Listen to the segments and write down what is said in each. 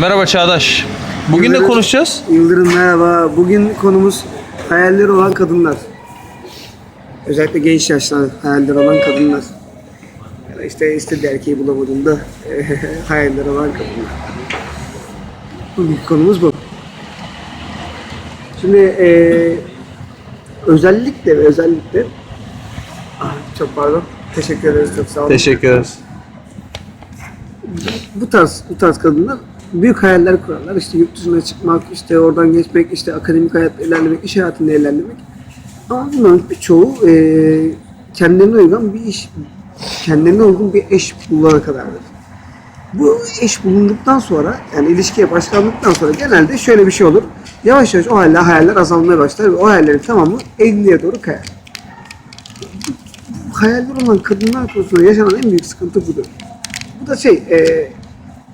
Merhaba Çağdaş. Bugün ne konuşacağız? Yıldırım merhaba. Bugün konumuz hayalleri olan kadınlar. Özellikle genç yaşta hayalleri olan kadınlar. Ya da işte istediği erkeği bulamadığında hayalleri olan kadınlar. Bugünkü konumuz bu. Şimdi eee, özellikle ve özellikle Ah, çok pardon. Teşekkür ederiz. Çok sağ olun. Teşekkür ederiz. bu tarz bu tarz kadınlar büyük hayaller kurarlar. İşte yurt dışına çıkmak, işte oradan geçmek, işte akademik hayatta ilerlemek, iş hayatında ilerlemek. Ama bunların birçoğu e, kendilerine uygun bir iş, kendilerine uygun bir eş bulana kadardır. Bu eş bulunduktan sonra, yani ilişkiye başlandıktan sonra genelde şöyle bir şey olur. Yavaş yavaş o hayaller, hayaller azalmaya başlar ve o hayallerin tamamı evliliğe doğru kayar. Bu hayaller olan kadınlar konusunda yaşanan en büyük sıkıntı budur. Bu da şey, e,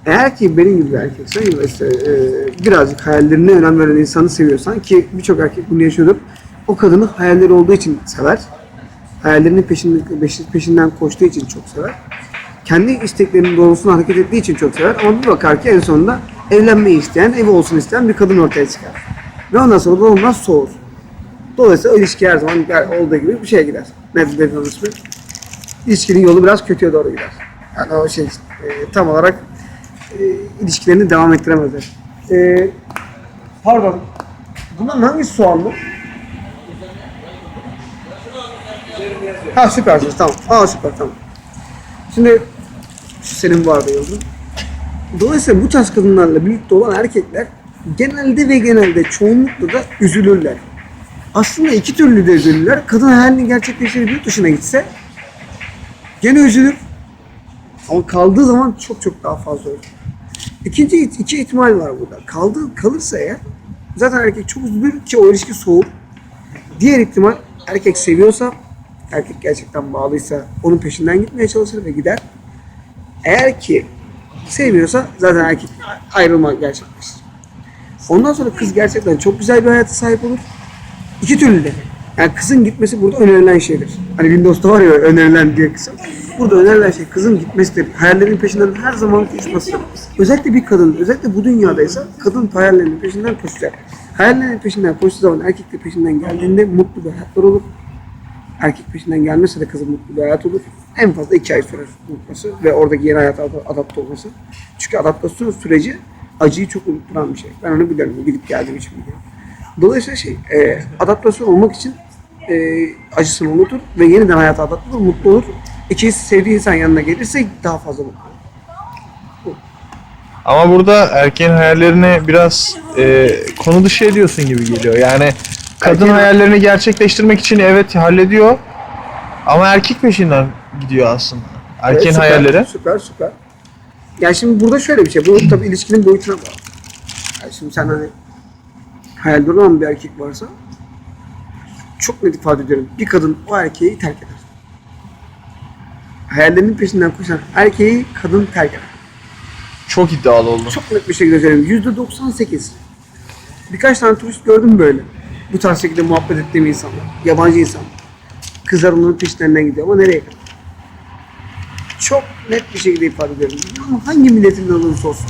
eğer ki benim gibi bir erkeksen ya işte e, birazcık hayallerine önem veren insanı seviyorsan ki birçok erkek bunu yaşıyordur. O kadını hayalleri olduğu için sever. Hayallerinin peşinden, peşinden koştuğu için çok sever. Kendi isteklerinin doğrultusunda hareket ettiği için çok sever. Ama bir bakar ki en sonunda evlenmeyi isteyen, evi olsun isteyen bir kadın ortaya çıkar. Ve ondan sonra da ondan soğur. Dolayısıyla ilişki her zaman olduğu gibi bir şeye gider. Nedir dediğin ismi? İlişkinin yolu biraz kötüye doğru gider. Yani o şey e, tam olarak e, ilişkilerini devam ettiremezler. E, pardon. Bunların hangisi soğanlı? Ha süpersiniz tamam. Aa süper tamam. Şimdi senin vardı yıldız. Dolayısıyla bu tarz kadınlarla birlikte olan erkekler genelde ve genelde çoğunlukla da üzülürler. Aslında iki türlü de üzülürler. Kadın hayalini gerçekleştirip yurt dışına gitse gene üzülür. Ama kaldığı zaman çok çok daha fazla olur. İkinci iki ihtimal var burada. Kaldığı kalırsa eğer zaten erkek çok üzülür ki o ilişki soğur. Diğer ihtimal erkek seviyorsa, erkek gerçekten bağlıysa onun peşinden gitmeye çalışır ve gider. Eğer ki sevmiyorsa zaten erkek ayrılma gerçekleşir. Ondan sonra kız gerçekten çok güzel bir hayata sahip olur. İki türlü de. Yani kızın gitmesi burada önerilen şeydir. Hani Windows'ta var ya önerilen diye kısım. Burada önerilen şey kızın gitmesidir. Hayallerin peşinden her zaman koşması. Özellikle bir kadın, özellikle bu dünyadaysa kadın hayallerinin peşinden koşacak. Hayallerinin peşinden koştuğu zaman erkek de peşinden geldiğinde mutlu bir hayatlar olur. Erkek peşinden gelmese de kızın mutlu bir hayat olur. En fazla iki ay sürer unutması ve oradaki yeni hayata ad- adapte olması. Çünkü adaptasyon süreci acıyı çok unutturan bir şey. Ben onu biliyorum. Gidip geldiğim için biliyorum. Dolayısıyla şey, e, adaptasyon olmak için e, acısını unutur ve yeniden hayata adapte olur, mutlu olur. İkincisi sevdiği insan yanına gelirse daha fazla mutlu olur. Ama burada erkeğin hayallerini biraz e, konu dışı ediyorsun gibi geliyor. Yani kadın Erkeğin- hayallerini gerçekleştirmek için evet hallediyor. Ama erkek peşinden gidiyor aslında. Erkeğin Evet, süper, hayalleri. Süper süper. Yani şimdi burada şöyle bir şey. Bu tabii ilişkinin boyutuna bağlı. Yani şimdi sen hani hayalde olan bir erkek varsa çok net ifade ediyorum. Bir kadın o erkeği terk eder. Hayallerinin peşinden koşan erkeği kadın terk eder. Çok iddialı oldu. Çok net bir şekilde söyleyeyim. Yüzde 98. Birkaç tane turist gördüm böyle. Bu tarz şekilde muhabbet ettiğim insanlar. Yabancı insanlar. Kızlar onların peşlerinden gidiyor ama nereye kadar? Çok net bir şekilde ifade ediyorum. Ama hangi milletinden olursa olsun.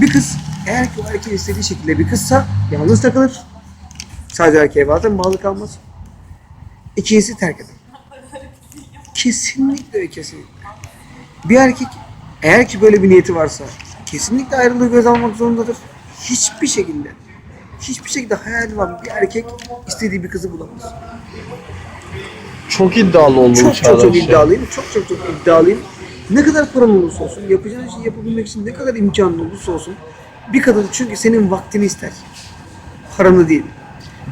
Bir kız eğer ki o erkeğin istediği şekilde bir kızsa yalnız takılır. Sadece erkeğe bazen bağlı kalmaz. İkincisi terk eder. Kesinlikle ve kesinlikle. Bir erkek eğer ki böyle bir niyeti varsa kesinlikle ayrılığı göz almak zorundadır. Hiçbir şekilde hiçbir şekilde hayali var bir erkek istediği bir kızı bulamaz. Çok iddialı oldu bu Çok çok çok ya. iddialıyım. Çok çok çok iddialıyım. Ne kadar paran olursa olsun, yapacağın şeyi yapabilmek için ne kadar imkanın olursa olsun bir kadın çünkü senin vaktini ister. Paranı değil.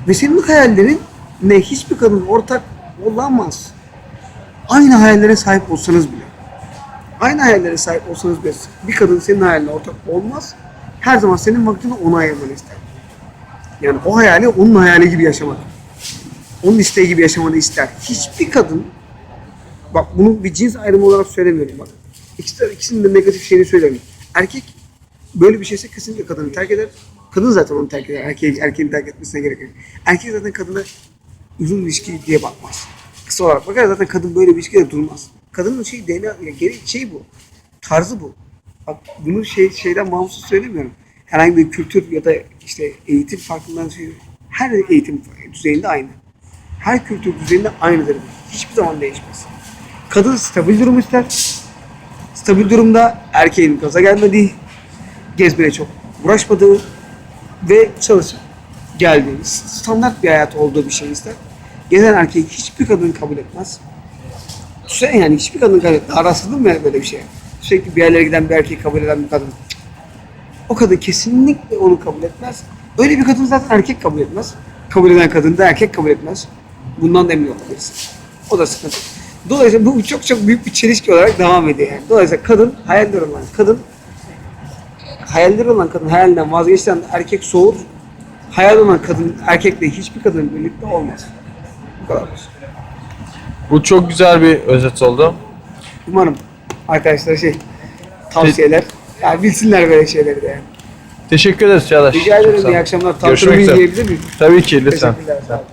Ve senin hayallerin ne hiçbir kadın ortak olamaz. Aynı hayallere sahip olsanız bile. Aynı hayallere sahip olsanız bile bir kadın senin hayaline ortak olmaz. Her zaman senin vaktini ona ayırmanı ister. Yani o hayali onun hayali gibi yaşamak. Onun isteği gibi yaşamanı ister. Hiçbir kadın Bak bunu bir cins ayrımı olarak söylemiyorum bak. İkisi ikisinin de negatif şeyini söylemiyorum. Erkek böyle bir şeyse kesinlikle kadını terk eder. Kadın zaten onu terk eder. Erkeği, erkeğin terk etmesine gerek yok. Erkek zaten kadına uzun ilişki diye bakmaz. Kısa olarak bakar zaten kadın böyle bir ilişkide durmaz. Kadının şey DNA, ya geri şey bu. Tarzı bu. bunu şey şeyden bağımsız söylemiyorum. Herhangi bir kültür ya da işte eğitim farkından söylüyorum. Her eğitim düzeyinde aynı. Her kültür düzeyinde aynıdır. Hiçbir zaman değişmez. Kadın stabil durum ister. Stabil durumda erkeğin gaza gelmediği, gezmeye çok uğraşmadığı ve çalışıp geldiği, standart bir hayat olduğu bir şey ister. Gezen erkeği hiçbir kadın kabul etmez. Düşünsene yani hiçbir kadın kabul etmez. Rastladın mı böyle bir şey? Sürekli bir yerlere giden bir erkeği kabul eden bir kadın. O kadın kesinlikle onu kabul etmez. Öyle bir kadın zaten erkek kabul etmez. Kabul eden kadın da erkek kabul etmez. Bundan da emin olabilirsin. O da sıkıntı. Dolayısıyla bu çok çok büyük bir çelişki olarak devam ediyor yani. Dolayısıyla kadın hayaller olan kadın hayalleri olan kadın hayalinden vazgeçten erkek soğur. Hayal olan kadın erkekle hiçbir kadın birlikte olmaz. Bu kadar. Bu çok güzel bir özet oldu. Umarım arkadaşlar şey tavsiyeler yani bilsinler böyle şeyleri de yani. Teşekkür ederiz Çağdaş. Rica Çok ederim sağ ol. iyi akşamlar. Görüşmek üzere. yiyebilir miyim? Tabii ki lütfen. Teşekkürler. Sağ olun.